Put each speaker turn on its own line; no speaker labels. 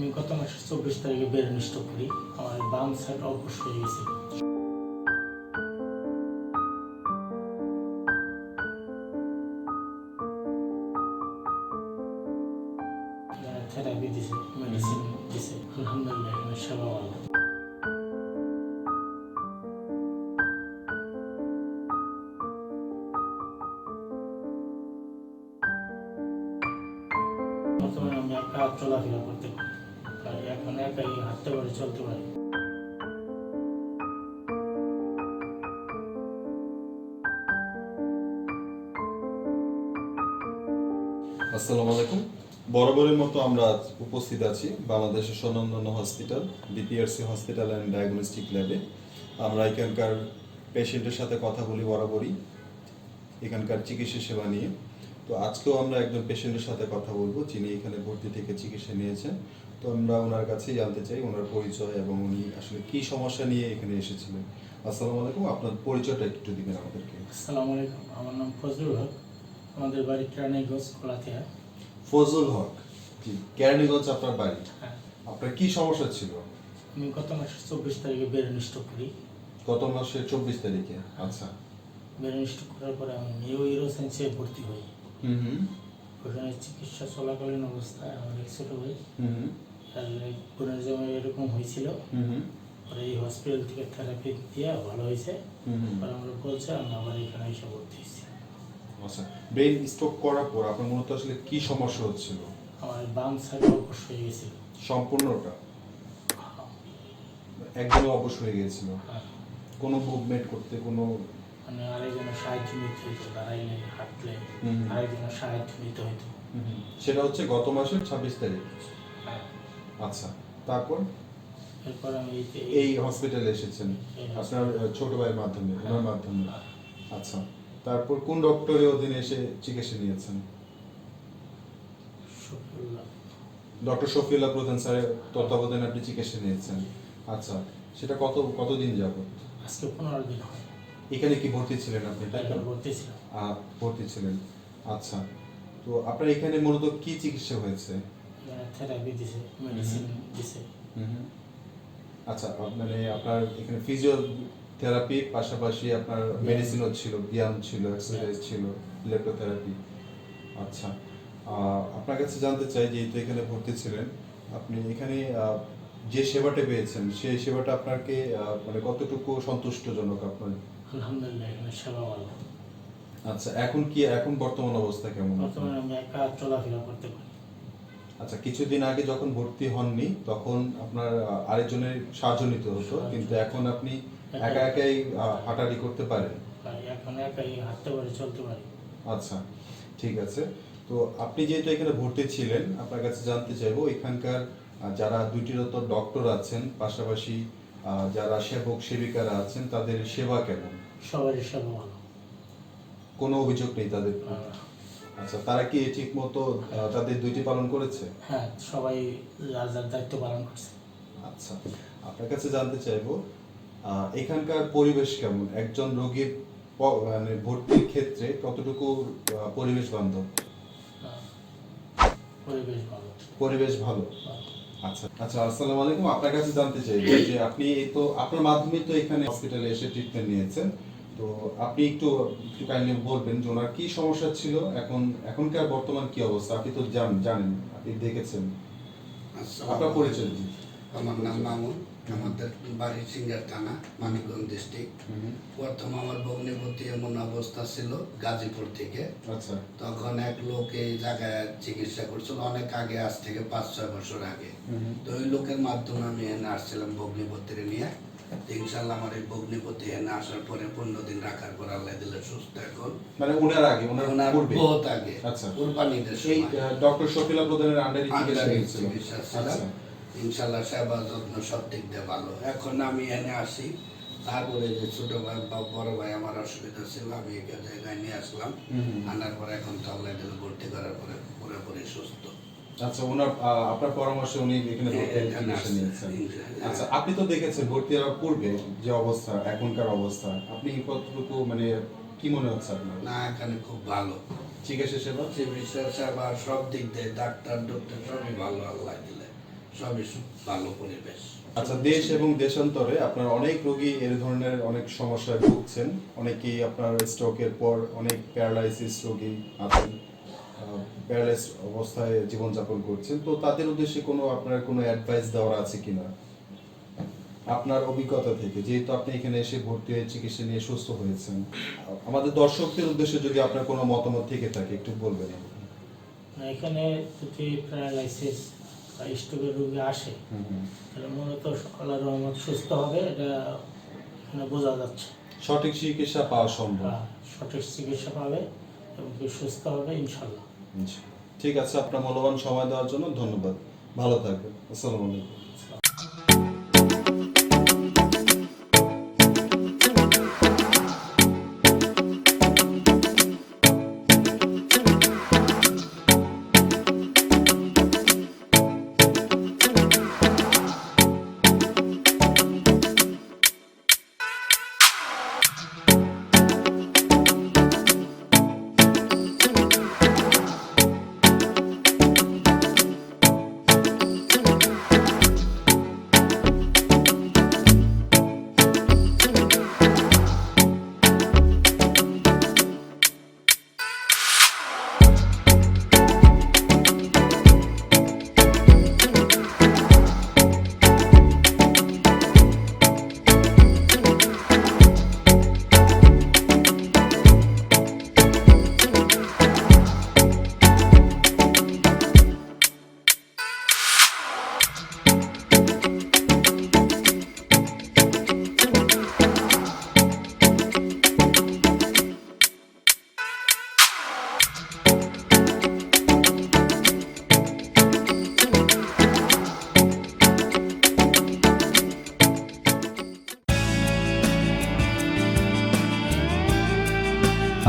আমি গত মাসের চব্বিশ তারিখে বেরোন স্টক করি। আমার বাম সাইড অবশ হয়ে গেছে। থেরাপি দিছে মেডিসিন দিছে, আলহামদুলিল্লাহ, এখানে সেবা ভালো। আমি একা চলাফেরা করতে এখন হাঁটতে পারি, চলতে পারি।
আসসালামু আলাইকুম। বরাবরের মতো আমরা উপস্থিত আছি বাংলাদেশের hospital, BPRC hospital and diagnostic ল্যাবে। আমরা এখানকার পেশেন্টের সাথে কথা বলি বরাবরই, এখানকার চিকিৎসা সেবা নিয়ে। তো আজকেও আমরা একজন পেশেন্টের সাথে কথা বলব, যিনি এখানে ভর্তি থেকে চিকিৎসা নিয়েছেন। তো আমরা ওনার কাছেই জানতে চাই ওনার পরিচয় এবং উনি আসলে কি সমস্যা নিয়ে এখানে এসেছিলেন। আসসালামু আলাইকুম আপনার পরিচয়টা একটু দিবেন আমাদেরকে।
আসসালামু আলাইকুম আমার নাম ফজলুল হক। আমাদের বাড়ি কেরানীগঞ্জ কোলাথিয়া।
ফজল হক জি কেরানীগঞ্জ আপনার বাড়ি।
হ্যাঁ।
আপনার কি সমস্যা ছিল?
আমি গত মাসের চব্বিশ তারিখে বেরোন স্টক করি।
গত মাসের চব্বিশ তারিখে আচ্ছা।
বেরোন স্টক করার পরে আমি নিউ ইউরো সায়েন্সে ভর্তি হই।
হুম হুম।
ওখানে চিকিৎসা চলাকালীন অবস্থায় আমার এক ছোটো ভাই
হুম।
তার পুনর্জন্ম এরকম হয়েছিল। পরে এই হসপিটাল থেকে থেরাপি দিয়ে ভালো হয়েছে। পরে আমরা বলছে আমি আবার এখানে এসে ভর্তি হয়েছি।
আচ্ছা ব্রেন স্ট্রোক করার পর আপনার মূলত আসলে কি সমস্যা হচ্ছিল?
আমার বাম সাইড অবশ হয়ে গেছিল।
সম্পূর্ণটা? একদম অবশ হয়ে গিয়েছিল
হ্যাঁ,
কোনো মুভমেন্ট করতে কোনো
মানে আরেকজনের সাহায্য নিতে হইতো দাঁড়াইলে হাঁটলে। আরেকজনের সাহায্য নিতে
হুম। সেটা হচ্ছে গত মাসের ছাব্বিশ তারিখ।
হ্যাঁ,
আচ্ছা তারপর?
এরপর আমি এই
হসপিটালে এসেছেন আপনার ছোট ভাইয়ের মাধ্যমে ওনার মাধ্যমে।
হ্যাঁ,
আচ্ছা তারপর কোন ডক্টরের অধীনে এসে চিকিৎসা নিয়েছেন? ডক্টর শফিউল্লাহ প্রধান স্যারের তত্ত্বাবধানে আপনি চিকিৎসা নিয়েছেন। আচ্ছা সেটা কত কতদিন যাবত?
আজকে পনেরো দিন
এখানে কি ভর্তি ছিলেন আপনি
ভর্তি
ছিলেন। আচ্ছা তো আপনার এখানে মূলত কি চিকিৎসা হয়েছে?
থেরাপি দিছে মেডিসিন দিছে।
আচ্ছা মানে আপনার এখানে ফিজিওথেরাপি পাশাপাশি আপনার মেডিসিনও ছিল ব্যায়াম ছিল এক্সারসাইজ ছিল ইলেকট্রোথেরাপি আচ্ছা আপনার কাছে জানতে চাই যেহেতু এখানে ভর্তি ছিলেন আপনি এখানে যে সেবাটা পেয়েছেন সেই সেবাটা আপনাকে মানে কতটুকু সন্তুষ্টজনক আপনার?
আলহামদুলিল্লাহ এখানে সেবা ভালো।
আচ্ছা এখন কি এখন বর্তমান অবস্থা কেমন
বর্তমানে আমি একা চলাফেরা করতে পারি।
আচ্ছা কিছুদিন আগে যখন ভর্তি হননি তখন আপনার আরেকজনের সাহায্য নিতে হতো কিন্তু এখন আপনি একা একাই হাঁটাহাঁটি করতে পারেন।
এখন একাই হাঁটতে পারি চলতে পারি।
আচ্ছা ঠিক আছে। তো আপনি যেহেতু এখানে ভর্তি ছিলেন আপনার কাছে জানতে চাইব এখানকার যারা দুইটিরত ডক্টর আছেন পাশাপাশি যারা সেবক সেবিকারা আছেন তাদের সেবা কেমন?
সবারই সেবা ভালো।
কোনো অভিযোগ নেই তাদের? আচ্ছা তারা কি ঠিক মতো তাদের দুইটি পালন করেছে?
হ্যাঁ সবাই যার যার দায়িত্ব পালন করছে।
আচ্ছা আপনার কাছে জানতে চাইব এখানকার পরিবেশ কেমন? একজন রোগীর মানে ভর্তির ক্ষেত্রে কতটুকু পরিবেশ বান্ধব?
পরিবেশ ভালো।
পরিবেশ ভালো। আচ্ছা আচ্ছা আসসালামু আলাইকুম। আপনার কাছে জানতে চাই যে আপনি তো আপনার মাধ্যমে তো এখানে হসপিটালে এসে ট্রিটমেন্ট নিয়েছেন। তো আপনি একটু একটু কাইন্ডলি বলবেন যে ওনার কি সমস্যা ছিল? এখন এখনকার বর্তমান কি অবস্থা? আপনি তো জান জানেন আপনি দেখেছেন। আপনার পরিচয়
আমার নাম মামুন। আমাদের বাড়ি সিঙ্গার থানা মানিকগঞ্জ ডিস্ট্রিক্ট প্রথম আমার ভগ্নিপতি এমন অবস্থা ছিল গাজীপুর থেকে।
আচ্ছা।
তখন এক লোক এই জায়গায় চিকিৎসা করছিল অনেক আগে আজ থেকে পাঁচ ছয় বছর আগে। তো ওই লোকের মাধ্যমে আমি এনে আসছিলাম ভগ্নিপতিরে নিয়ে। ইনশাল্লাহ আমার এই ভগ্নিপতি এনে আসার পরে পনেরো দিন রাখার পর আল্লাহ দিলে সুস্থ এখন।
মানে ওনার আগে ওনার
বহুত আগে।
আচ্ছা।
কুরবানিদের
এই
সময়।
ডক্টর শফিলা প্রধানের আন্ডারে চিকিৎসা
আন্ডারে চিকিৎসা ছিলাম। ইনশাল্লাহ সেবা যত্ন সব দিক দিয়ে ভালো। এখন আমি এনে আসি। তারপরে যে ছোট ভাই বা বড় ভাই আমার অসুবিধা ছিল আমি এই জায়গায় নিয়ে আসলাম। আনার পরে এখন তাহলে ভর্তি করার পরে পুরোপুরি সুস্থ।
আচ্ছা ওনার আপনার পরামর্শে উনি এখানে হয়ে
ইনশাআল্লাহ।
আচ্ছা আপনি তো দেখেছেন ভর্তি হওয়ার পূর্বে যে অবস্থা এখনকার অবস্থা। আপনি কতটুকু মানে কি মনে হচ্ছে আপনার?
না এখানে খুব ভালো।
চিকিৎসা সেবা?
চিকিৎসা সেবা সব দিক দিয়ে ডাক্তার ডক্টর সবই ভালো আল্লাহ দিলে।
আচ্ছা দেশ এবং দেশান্তরে আপনার অনেক রোগী এর ধরনের অনেক সমস্যায় ভুগছেন। অনেকেই আপনার স্ট্রোকের পর অনেক প্যারালাইসিস রোগী আছেন প্যারালাইস অবস্থায় জীবনযাপন করছেন। তো তাদের উদ্দেশ্যে কোনো আপনার কোনো অ্যাডভাইস দেওয়ার আছে আপনার অভিজ্ঞতা থেকে, যেহেতু আপনি এখানে এসে ভর্তি হয়ে চিকিৎসা নিয়ে সুস্থ হয়েছেন, আমাদের দর্শকদের উদ্দেশ্যে যদি আপনার কোনো মতামত থেকে থাকে, একটু বলবেন
এখানে যদি প্যারালাইসিস বা স্ট্রোকের রোগী আসে। তাহলে মূলত আল্লাহ রহমত সুস্থ হবে এটা এখানে বোঝা যাচ্ছে।
সঠিক চিকিৎসা পাওয়া সম্ভব।
বা সঠিক চিকিৎসা পাবে এবং সুস্থ হবে ইনশাল্লাহ।
ঠিক আছে আপনার মূল্যবান সময় দেওয়ার জন্য ধন্যবাদ। ভালো থাকবেন। আসসালামু আলাইকুম।